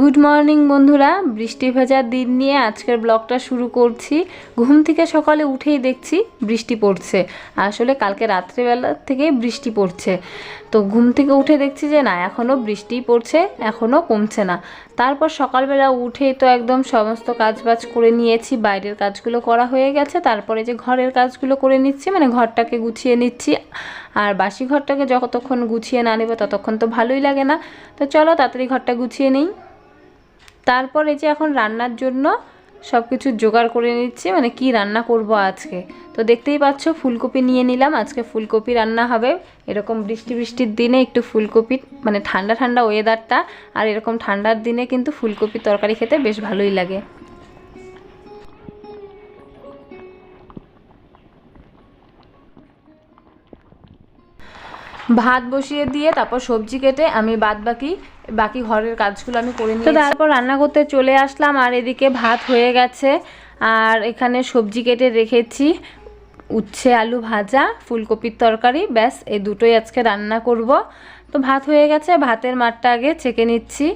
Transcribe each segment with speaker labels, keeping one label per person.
Speaker 1: Good morning বন্ধুরা। বৃষ্টি ভেজার দিন নিয়ে আজকের ব্লগটা শুরু করছি। ঘুম থেকে সকালে উঠেই দেখছি বৃষ্টি পড়ছে। আসলে কালকে রাত্রেবেলা থেকে বৃষ্টি পড়ছে। তো ঘুম থেকে উঠে দেখছি যে, না এখনও বৃষ্টি পড়ছে এখনও কমছে না। তারপর সকালবেলা উঠেই তো একদম সমস্ত কাজবাজ করে নিয়েছি, বাইরের কাজগুলো করা হয়ে গেছে। তারপরে যে ঘরের কাজগুলো করে নিচ্ছি মানে ঘরটাকে গুছিয়ে নিচ্ছি। আর বাসি ঘরটাকে যতক্ষণ গুছিয়ে না নেবে, ততক্ষণ তো ভালোই লাগে না। তো চলো তাড়াতাড়ি ঘরটা গুছিয়ে নিই। তারপর এই যে এখন রান্নার জন্য সব কিছু জোগাড় করে নিচ্ছি মানে কি রান্না করব আজকে? তো দেখতেই পাচ্ছ, ফুলকপি নিয়ে নিলাম। আজকে ফুলকপি রান্না হবে। এরকম বৃষ্টি বৃষ্টির দিনে একটু ফুলকপি মানে ঠান্ডা ঠান্ডা ওয়েদারটা আর এরকম ঠান্ডার দিনে কিন্তু ফুলকপি তরকারি খেতে বেশ ভালোই লাগে। ভাত বসিয়ে দিয়ে তারপর সবজি কেটে আমি বাদ বাকি বাকি ঘরের কাজগুলো আমি করে নিই তো তারপর রান্না করতে চলে আসলাম আর এদিকে ভাত হয়ে গেছে। আর এখানে সবজি কেটে রেখেছি উচ্ছে আলু ভাজা ফুলকপির তরকারি ব্যাস এই দুটোই আজকে রান্না করব। তো ভাত হয়ে গেছে ভাতের মাঠটা আগে ছেঁকে নিচ্ছি।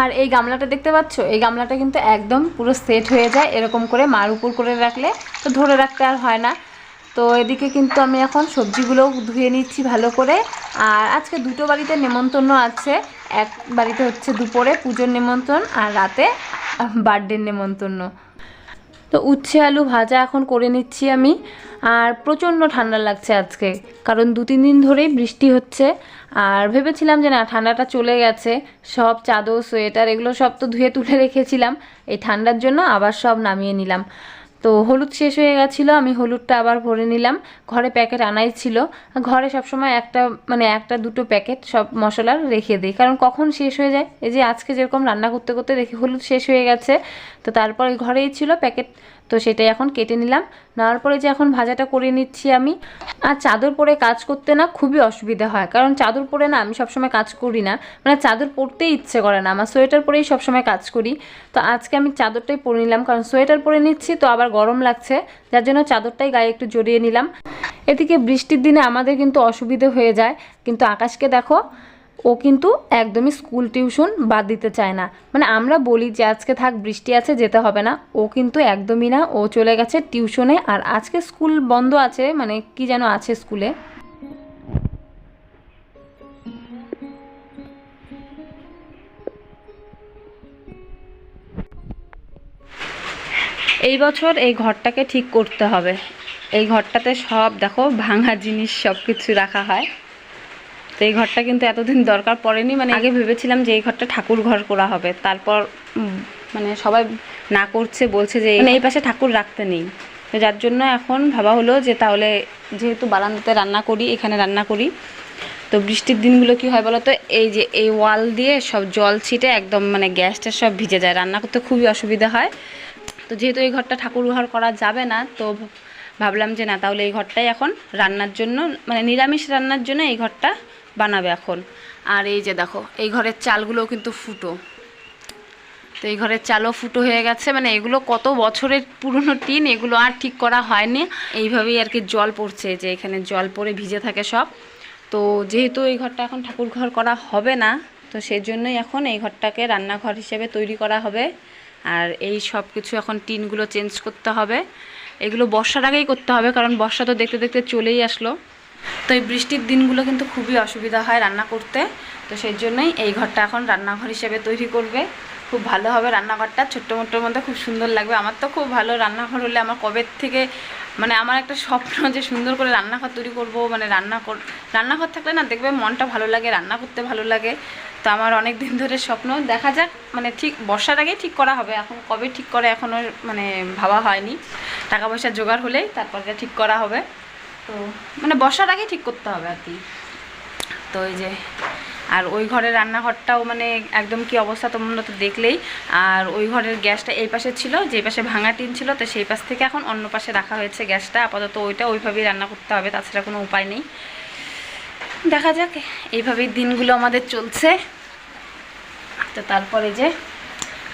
Speaker 1: আর এই গামলাটা দেখতে পাচ্ছ? এই গামলাটা কিন্তু একদম পুরো সেট হয়ে যায় এরকম করে মার উপর করে রাখলে তো ধরে রাখতে আর হয় না। তো এদিকে কিন্তু আমি এখন সবজিগুলো ধুয়ে নিচ্ছি ভালো করে। আর আজকে দুটো বাড়িতে নেমন্তন্ন আছে। এক বাড়িতে হচ্ছে দুপুরে পুজোর নেমন্ত্রণ আর রাতে বার্থডের নেমন্তন্ন। তো উচ্ছে আলু ভাজা এখন করে নিচ্ছি আমি। আর প্রচণ্ড ঠান্ডা লাগছে আজকে, কারণ দু তিন দিন ধরেই বৃষ্টি হচ্ছে। আর ভেবেছিলাম যে না, ঠান্ডাটা চলে গেছে। সব চাদর, সোয়েটার, এগুলো সব তো ধুয়ে তুলে রেখেছিলাম। এই ঠান্ডার জন্য আবার সব নামিয়ে নিলাম। তো হলুদ শেষ হয়ে গেছিল, আমি হলুদটা আবার ভরে নিলাম। ঘরে প্যাকেট আনাই ছিল। ঘরে সবসময় একটা মানে একটা, দুটো প্যাকেট সব মশলার রেখে দিই। কারণ কখন শেষ হয়ে যায়? এই যে আজকে যেরকম রান্না করতে করতে দেখি হলুদ শেষ হয়ে গেছে। তো তারপর ঘরেই ছিল প্যাকেট। তো সেটাই এখন কেটে নিলাম। নেওয়ার পরে যে এখন ভাজাটা করে নিচ্ছি আমি, আর চাদর পরে কাজ করতে না খুবই অসুবিধা হয়। কারণ চাদর পরে না আমি সবসময় কাজ করি না। মানে চাদর পরতেই ইচ্ছে করে না। আমার সোয়েটার পরেই সবসময় কাজ করি। তো আজকে আমি চাদরটাই পরে নিলাম। কারণ সোয়েটার পরে নিচ্ছি তো আবার গরম লাগছে। যার জন্য চাদরটাই গায়ে একটু জড়িয়ে নিলাম। এদিকে বৃষ্টির দিনে আমাদের কিন্তু অসুবিধে হয়ে যায়। কিন্তু আকাশকে দেখো ও কিন্তু একদমই স্কুল টিউশন বাদ দিতে চায় না। মানে আমরা বলি যে, আজকে থাক, বৃষ্টি আছে, যেতে হবে না। ও কিন্তু একদমই না, ও চলে গেছে টিউশনে আর আজকে স্কুল বন্ধ আছে মানে কি যেন আছে স্কুলে এই বছর এই ঘরটাকে ঠিক করতে হবে। এই ঘরটাতে সব, দেখো, ভাঙা জিনিস সব কিছু রাখা হয়। তো এই ঘরটা কিন্তু এতদিন দরকার পড়েনি। মানে আগে ভেবেছিলাম যে এই ঘরটা ঠাকুর ঘর করা হবে। তারপর মানে সবাই না করছে বলছে যে মানে এই পাশে ঠাকুর রাখতে নেই। তো যার জন্য এখন ভাবা হলো যে তাহলে যেহেতু বারান্দাতে রান্না করি এখানে রান্না করি তো বৃষ্টির দিনগুলো কি হয় বলো তো এই যে এই ওয়াল দিয়ে সব জল ছিটে একদম মানে গ্যাসটা সব ভিজে যায়। রান্না করতে খুবই অসুবিধা হয়। তো যেহেতু এই ঘরটা ঠাকুর ঘর করা যাবে না তো ভাবলাম যে না তাহলে এই ঘরটাই এখন রান্নার জন্য মানে নিরামিষ রান্নার জন্য এই ঘরটা বানাবে এখন। আর এই যে দেখো, এই ঘরের চালগুলোও কিন্তু ফুটো। তো এই ঘরের চালও ফুটো হয়ে গেছে। মানে এগুলো কত বছরের পুরনো টিন, এগুলো আর ঠিক করা হয়নি। এইভাবেই আর কি জল পড়ছে, যে এখানে জল পড়ে ভিজে থাকে সব। তো যেহেতু এই ঘরটা এখন ঠাকুর ঘর করা হবে না, তো সেই জন্যই এখন এই ঘরটাকে রান্নাঘর হিসেবে তৈরি করা হবে। আর এই সব কিছু এখন টিনগুলো চেঞ্জ করতে হবে। এগুলো বর্ষার আগেই করতে হবে, কারণ বর্ষা তো দেখতে দেখতে চলেই আসলো। তো এই বৃষ্টির দিনগুলো কিন্তু খুবই অসুবিধা হয় রান্না করতে। তো সেই জন্যই এই ঘরটা এখন রান্নাঘর হিসেবে তৈরি করবে। খুব ভালো হবে রান্নাঘরটা। ছোট্ট মোট্টোর মধ্যে খুব সুন্দর লাগবে। আমার তো খুব ভালো রান্নাঘর হলে আমার কবে থেকে মানে আমার একটা স্বপ্ন যে সুন্দর করে রান্নাঘর তৈরি করব মানে রান্না কর, রান্নাঘর থাকলে না দেখবে মনটা ভালো লাগে, রান্না করতে ভালো লাগে। তো আমার অনেক দিন ধরে স্বপ্ন। দেখা যাক মানে ঠিক বর্ষার আগেই ঠিক করা হবে। এখন কবে ঠিক করে এখনও মানে ভাবা হয়নি। টাকা পয়সা জোগাড় হলেই তারপরে ঠিক করা হবে। তো মানে বর্ষার আগে ঠিক করতে হবে আর কি। তো এই যে, আর ওই ঘরের রান্নাঘরটাও মানে একদম কি অবস্থা তোমরা তো দেখলেই। আর ওই ঘরের গ্যাসটা এই পাশে ছিল, যে পাশে ভাঙা টিন ছিল, তো সেই পাশ থেকে এখন অন্য পাশে রাখা হয়েছে গ্যাসটা। আপাতত ওইটা ওইভাবেই রান্না করতে হবে, তাছাড়া কোনো উপায় নেই। দেখা যাক, এইভাবেই দিনগুলো আমাদের চলছে। তো তারপরে যে,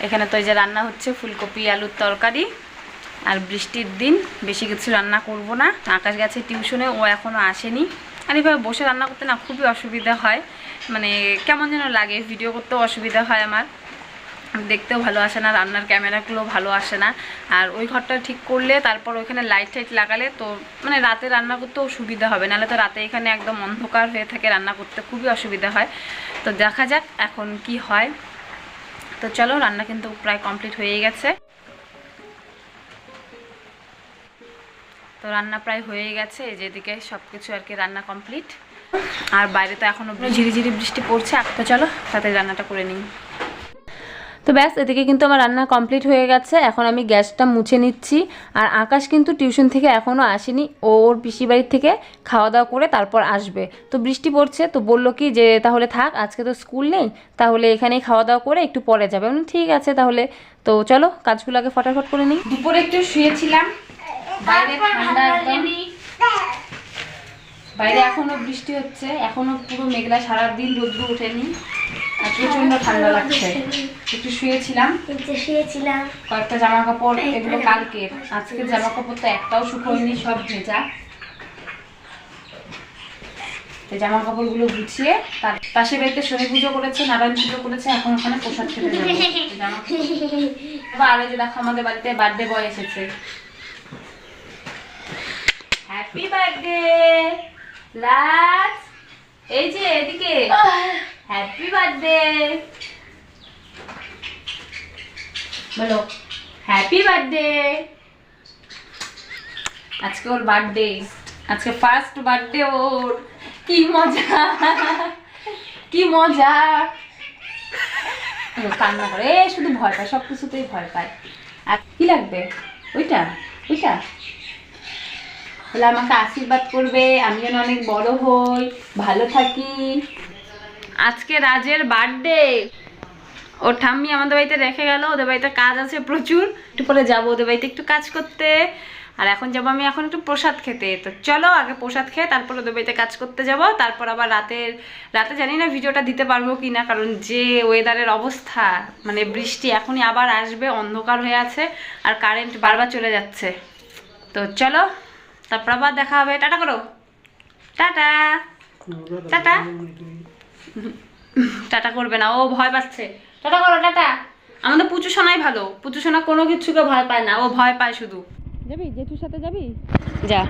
Speaker 1: এখানে তো এই যে রান্না হচ্ছে ফুলকপি, আলুর তরকারি। আর বৃষ্টির দিন বেশি কিছু রান্না করব না। আকাশ গেছে টিউশনে, ও এখনও আসেনি। আর এভাবে বসে রান্না করতে না খুবই অসুবিধা হয়। মানে কেমন যেন লাগে ভিডিও করতেও অসুবিধা হয় আমার। দেখতেও ভালো আসে না, রান্নার ক্যামেরাগুলো ভালো আসে না। আর ওই ঘরটা ঠিক করলে তারপর ওইখানে লাইট টাইট লাগালে তো মানে রাতে রান্না করতেও সুবিধা হবে। নাহলে তো রাতে এখানে একদম অন্ধকার হয়ে থাকে, রান্না করতে খুবই অসুবিধা হয়। তো দেখা যাক এখন কি হয়। তো চলো, রান্না কিন্তু প্রায় কমপ্লিট হয়ে গেছে। তো রান্না প্রায় হয়ে গেছে যেদিকে সব কিছু আর কি রান্না কমপ্লিট আর বাইরে তো এখনও ঝিরিঝিরি বৃষ্টি পড়ছে তো চলো তাতে রান্নাটা করে নিই। তো ব্যাস, এদিকে কিন্তু আমার রান্না কমপ্লিট হয়ে গেছে, এখন আমি গ্যাসটা মুছে নিচ্ছি, আর আকাশ কিন্তু টিউশন থেকে এখনও আসেনি, ও ওর পিসি বাড়ির থেকে খাওয়া দাওয়া করে তারপর আসবে। তো বৃষ্টি পড়ছে, তো বলল কি যে তাহলে থাক, আজকে তো স্কুল নেই, তাহলে এখানেই খাওয়া দাওয়া করে একটু পরে যাবে। ঠিক আছে তাহলে, তো চলো কাজগুলো আগে ফটাফট করে নিই। দুপুরে একটু শুয়েছিলাম বাইরে ঠান্ডা একদম। বাইরে এখনও বৃষ্টি হচ্ছে এখনও পুরো মেঘলা সারাদিন রোদ্র ওঠেনি আর প্রচণ্ড ঠান্ডা লাগছে। একটু শুয়েছিলাম।
Speaker 2: শুয়েছিলাম।
Speaker 1: কয়েকটা জামা কাপড় এগুলো কালকের। আজকের জামা কাপড় তো একটাও শুকোয়নি সব ভেজা। জামা কাপড়গুলো গুছিয়ে তার পাশে বাড়িতে শনি পুজো করেছে নারায়ণ পুজো করেছে এখন ওখানে প্রসাদ খেতে যাব। জামা কাপড় আরও যে দেখো আমাদের বাড়িতে বার্থডে বয় এসেছে। হ্যাপি বার্থডে লাজ এই যে এদিকে। হ্যাপি বার্থডে বলো হ্যাপি বার্থডে আজকে ওর বার্থডে আজকে ফার্স্ট বার্থডে ওর। কি মজা! কি মজা! কান্না করে। এ, শুধু ভয় পায় সব কিছুতেই ভয় পায়। আর কি লাগবে? ওইটা ওইটা। বলে আমাকে আশীর্বাদ করবে, আমি যেন অনেক বড় হই, ভালো থাকি। আজকে রাজের বার্থডে ওর ঠাম্মি আমাদের বাড়িতে রেখে গেল, ওদের বাড়িতে কাজ আছে প্রচুর। একটু পরে যাব, ওদের বাড়িতে একটু কাজ করতে। আর এখন যাব আমি এখন একটু প্রসাদ খেতে। তো চলো, আগে প্রসাদ খেয়ে তারপর ওদের বাড়িতে কাজ করতে যাব। তারপর আবার রাতের রাতে জানি না ভিডিওটা দিতে পারব কি না, কারণ যে ওয়েদারের অবস্থা মানে বৃষ্টি এখনই আবার আসবে, অন্ধকার হয়ে আছে, আর কারেন্ট বারবার চলে যাচ্ছে। তো চলো। তারপর আবার দেখা হবে। টাটা করো। টাটা। টাটা। টাটা করবে না ও ভয় পাচ্ছে। টাটা করো টাটা। আমাদের পুচু সোনাই ভালো। পুচু সোনা কোনো কিছুকে ভয় পায় না ও ভয় পায় শুধু। যাবি? জেঠুর সাথে যাবি? যা।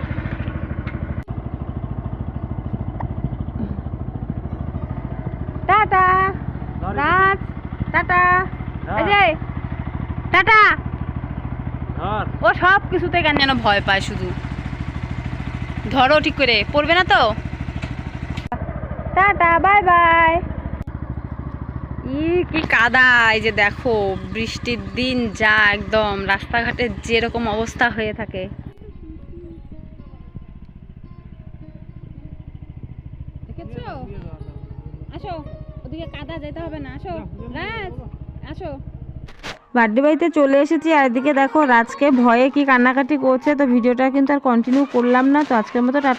Speaker 1: টাটা। রাজ। টাটা। টাটা। ও সব কিছুতে কেন যেন ভয় পায় শুধু। ধরো ঠিক করে পড়বে না তো? Tata bye bye. ই কি কাদা এই যে দেখো বৃষ্টির দিন যা একদম রাস্তাঘাটে যেরকম অবস্থা হয়ে থাকে। আসো ওদিকে কাদা যেতে হবে না আসো রাজ আসো। বার্থডে বাড়িতে চলে এসেছি আর এদিকে দেখো রাজকে ভয়ে কি কান্নাকাটি করছে, তো ভিডিওটা কিন্তু আর কন্টিনিউ করলাম না, তো আজকের মতো টাটা